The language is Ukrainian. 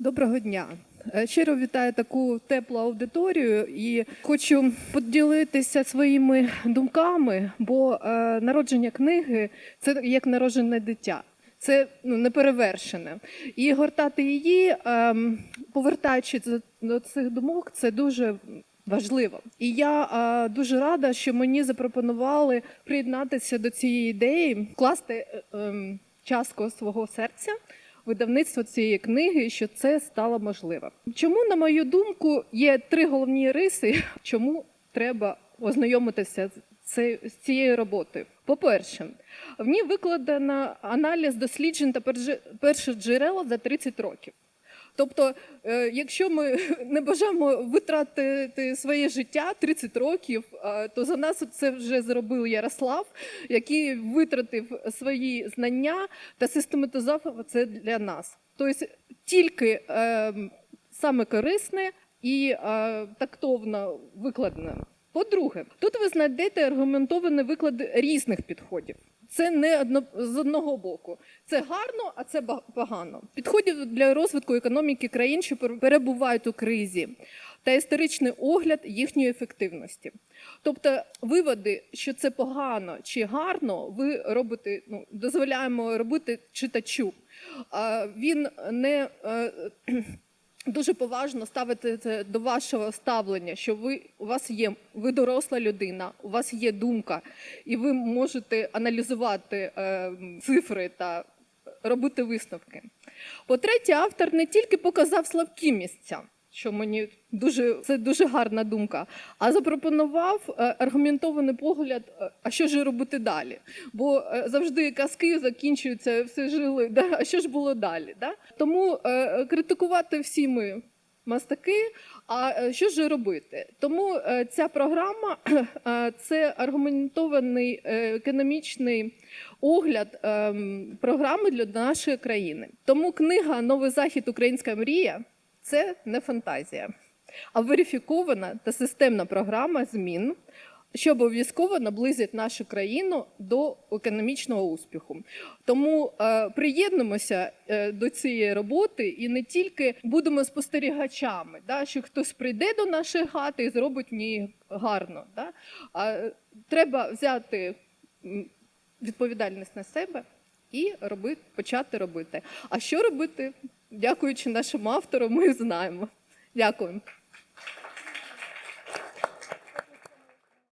Доброго дня. Е, Щиро вітаю таку теплу аудиторію і хочу поділитися своїми думками, бо е, народження книги це як народжене дитя. Це ну, неперевершене. І гортати її, ем, повертаючись до- цих думок, це дуже важливо. І я е, дуже рада, що мені запропонували приєднатися до цієї ідеї, вкласти ем, частку свого серця видавництво цієї книги, що це стало можливо. Чому, на мою думку, є три головні риси, чому треба ознайомитися з цією роботою? По-перше, в ній викладено аналіз досліджень та перших джерел за 30 років. Тобто, е, якщо ми не бажаємо витратити своє життя 30 років, е, то за нас це вже зробив Ярослав, який витратив свої знання та систематизував це для нас. Тобто тільки е, саме корисне і е, тактовно викладене. По-друге, тут ви знайдете аргументований виклад різних підходів. Це не одно з одного боку. Це гарно, а це погано. Підходів для розвитку економіки країн, що перебувають у кризі, та історичний огляд їхньої ефективності. Тобто, виводи, що це погано чи гарно, ви робите, ну дозволяємо робити читачу. Він не е, дуже поважно ставити це до вашого ставлення, що ви у вас є ви доросла людина, у вас є думка, і ви можете аналізувати е, цифри та робити висновки. По-третє, автор не тільки показав слабкі місця, що мені дуже це дуже гарна думка, а запропонував е, аргументований погляд, е, а що ж робити далі? Бо е, завжди казки закінчуються, все жили. Да? А що ж було далі? Да? Тому критикувати всі ми мастаки. А що ж робити? Тому ця програма це аргументований економічний огляд ем, програми для нашої країни. Тому книга Новий захід Українська мрія це не фантазія, а верифікована та системна програма змін, що обов'язково наблизить нашу країну до економічного успіху. Тому е, приєднуємося е, до цієї роботи і не тільки будемо спостерігачами, да, що хтось прийде до нашої хати і зробить в ній гарно. Да? А треба взяти відповідальність на себе і робити, почати робити. А що робити? Дякуючи нашим автору, ми знаємо. Дякую.